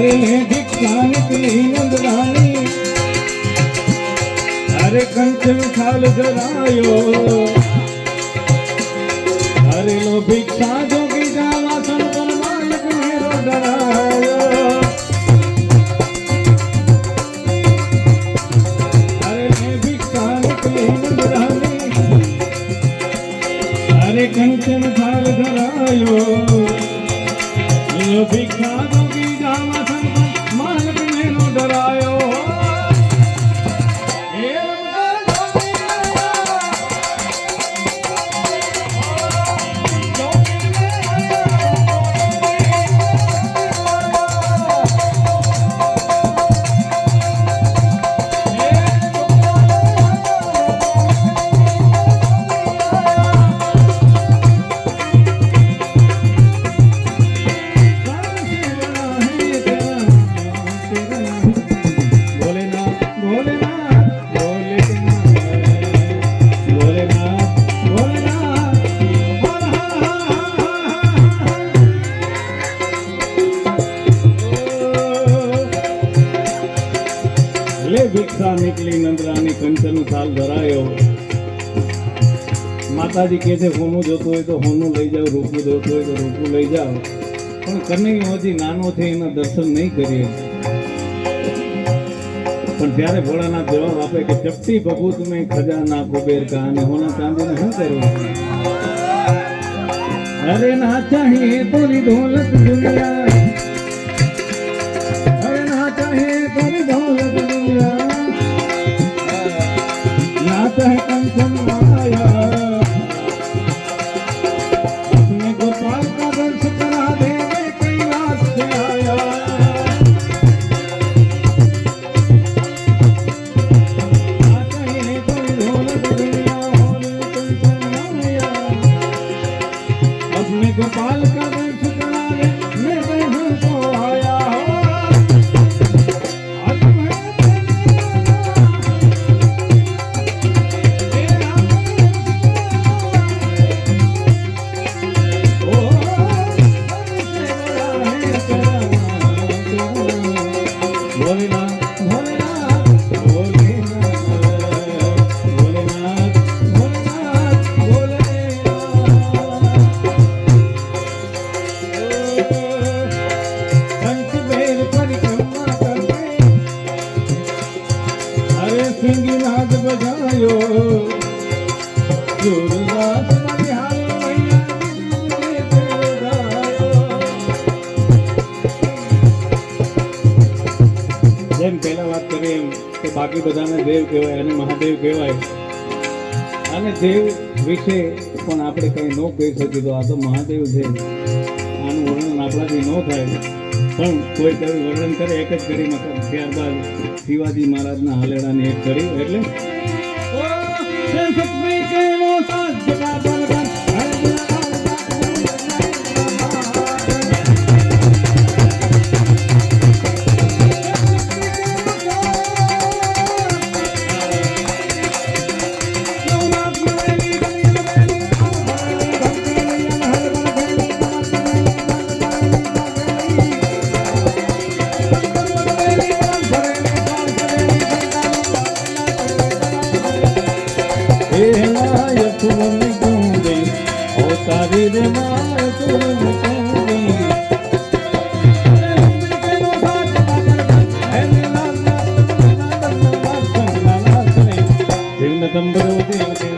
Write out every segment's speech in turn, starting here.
લે ભિક્ષા નીકળી નંદરાની અરે કંઠ થાલ જરાયો અરે લો ભિક્ષા જોગી જાવા સંતન માલિક મેરો ડરાયો લે ભિક્ષા નીકળી નંદરાની અરે કંઠ થાલ ધરાયો લો ભિક્ષા હર નીકળી, નંદરાની કંચન થાલ ધરાયો. માતાજી કહે છે, હોનું જોતું હોય તો હોનું લઈ જાઓ, રૂપું જોતું હોય તો રૂપું લઈ જાઓ. પણ કનૈયો હજી નાનો છે એના દર્શન નહીં કરીએ. પણ ત્યારે ભોળાનાથ જવાબ આપે કે, ચપટી બબૂત તમે ખજાના, કુબેર કા અને હોના ચાંદીને શું કર્યું અરે ના ચાહીએ તોરી દોલત દુનિયા. अपने गोपाल का બાકી બધાને દેવ કહેવાય અને મહાદેવ કહેવાય. અને દેવ વિશે પણ આપણે કંઈ ન કહી શકીએ તો આ તો મહાદેવ છે. આનું વર્ણન આપણાથી ન થાય. પણ કોઈ કવિ વર્ણન કરે એક જ કરી ત્યારબાદ શિવાજી મહારાજના હાલેડાને એક કરી, એટલે తంబరో దేవదేవ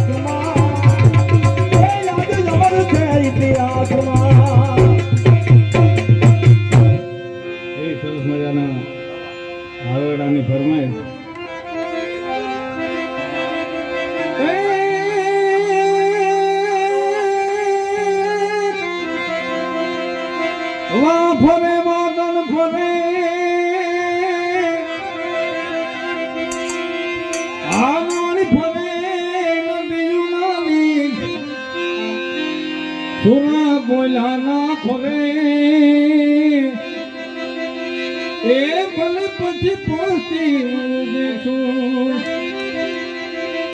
তোরা বইলা না করে এ বলে পছি পছি দেখো